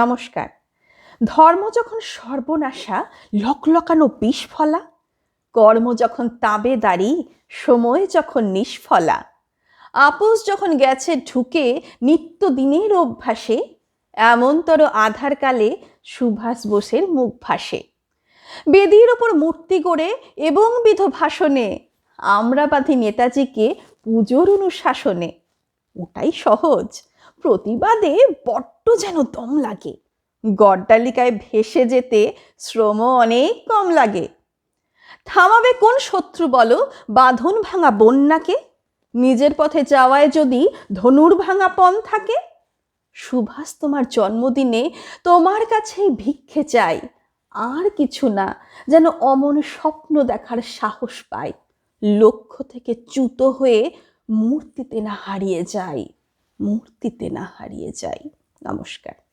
নমস্কার। ধর্ম যখন সর্বনাশা, লকলকানো বিষ ফলা কর্ম যখন তাবেদারি সময় যখন নিষ্ফলা, আপোষ যখন গেছে ঢুকে নিত্যদিনের অভ্যাসে, এমনতর আধারকালে সুভাষ বোসের মুখ ভাসে। বেদির ওপর মূর্তি গড়ে এবং বিধ ভাষণে আমরা বাঁধি নেতাজিকে পুজোর অনুশাসনে। ওটাই সহজ। প্রতিবাদে বড্ড যেন দম লাগে। গড্ডালিকায় ভেসে যেতে শ্রম অনেক কম লাগে। থামাবে কোন শত্রু বলো, বাঁধন ভাঙা বন্যাকে? নিজের পথে যাওয়ায় যদি ধনুর ভাঙা পণ থাকে? সুভাষ তোমার জন্মদিনে তোমার কাছেই ভিক্ষে চাই আর কিছু না, যেন অমন স্বপ্ন দেখার সাহস পাই লক্ষ্য থেকে চ্যুত হয়ে মূর্তিতে না হারিয়ে যাই মূর্তিতে না হারিয়ে যাই। নমস্কার।